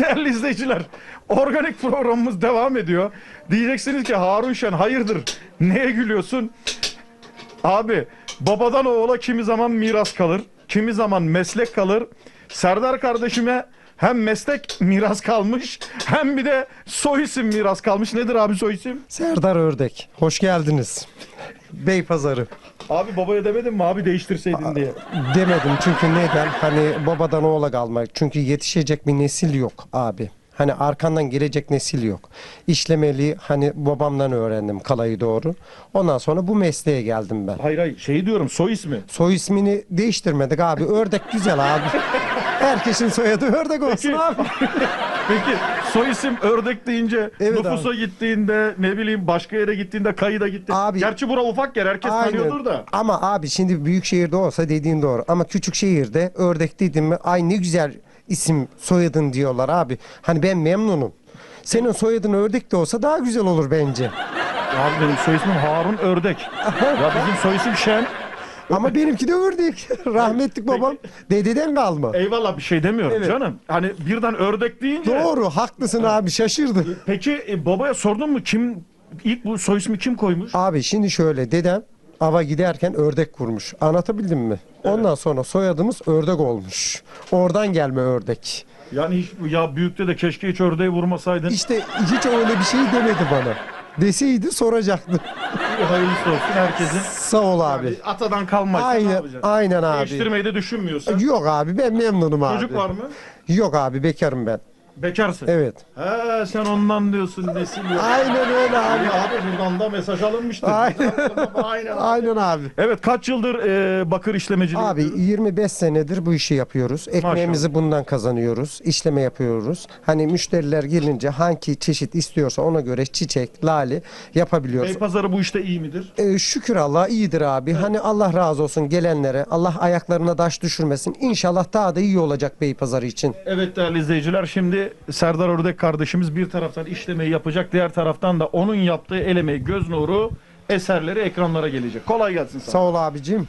Değerli izleyiciler, organik programımız devam ediyor. Diyeceksiniz ki Harun Şen hayırdır? Neye gülüyorsun? Abi, babadan oğula kimi zaman miras kalır, kimi zaman meslek kalır. Serdar kardeşime hem meslek miras kalmış, hem bir de soy isim miras kalmış. Nedir abi soy isim? Serdar Ördek. Hoş geldiniz. Beypazarı. Abi babaya demedin mi abi değiştirseydin diye. Demedim çünkü neden? Hani babadan oğula kalmak. Çünkü yetişecek bir nesil yok abi. Hani arkandan gelecek nesil yok. İşlemeli hani babamdan öğrendim kalayı doğru. Ondan sonra bu mesleğe geldim ben. Hayır hayır, şeyi diyorum soy ismi. Soy ismini değiştirmedik abi. Ördek güzel abi. Herkesin soyadı ördek olsun Peki. abi. Peki soy isim ördek deyince Evet nüfusa gittiğinde ne bileyim başka yere gittiğinde kayıda gitti. Abi- Gerçi bura ufak yer herkes tanıyordur da. Ama abi şimdi büyük şehirde olsa dediğin doğru. Ama küçük şehirde ördek dedim mi ay ne güzel isim soyadın diyorlar abi. Hani ben memnunum. Senin soyadın ördek de olsa daha güzel olur bence. Abi benim soy ismim Harun Ördek. ya bizim soy isim Şen. Ama benimki de ördek. Rahmetlik babam dededen kalma. Eyvallah bir şey demiyorum Evet. canım. Hani birden ördek deyince. Doğru haklısın abi şaşırdı. Peki e, babaya sordun mu kim ilk bu soy ismi kim koymuş? Abi şimdi şöyle dedem ava giderken ördek kurmuş. Anlatabildim mi? Ondan sonra soyadımız ördek olmuş. Oradan gelme ördek. Yani hiç ya büyükte de keşke hiç ördeği vurmasaydın. İşte hiç öyle bir şey demedi bana. Deseydi soracaktı. Hayırlısı olsun herkesin. Sağ ol abi. Yani atadan kalmazsa ne Aynen, aynen abi. Değiştirmeyi de düşünmüyorsun. Yok abi ben memnunum abi. Çocuk var mı? Yok abi bekarım ben. Bekarsın. Evet. He sen ondan diyorsun nesil yok. Aynen öyle abi. Ya abi buradan da mesaj alınmıştır. Aynen. Aynen. Aynen abi. Evet kaç yıldır e, bakır işlemeciliği Abi yapıyorsun? 25 senedir bu işi yapıyoruz. Ekmeğimizi bundan kazanıyoruz. İşleme yapıyoruz. Hani müşteriler gelince hangi çeşit istiyorsa ona göre çiçek, lale yapabiliyoruz. Beypazarı bu işte iyi midir? Ee, şükür Allah iyidir abi. Hani Allah razı olsun gelenlere. Allah ayaklarına taş düşürmesin. İnşallah daha da iyi olacak Beypazarı için. Evet değerli izleyiciler şimdi Serdar Ördek kardeşimiz bir taraftan işlemeyi yapacak diğer taraftan da onun yaptığı el emeği göz nuru eserleri ekranlara gelecek. Kolay gelsin sana. Sağ ol abicim.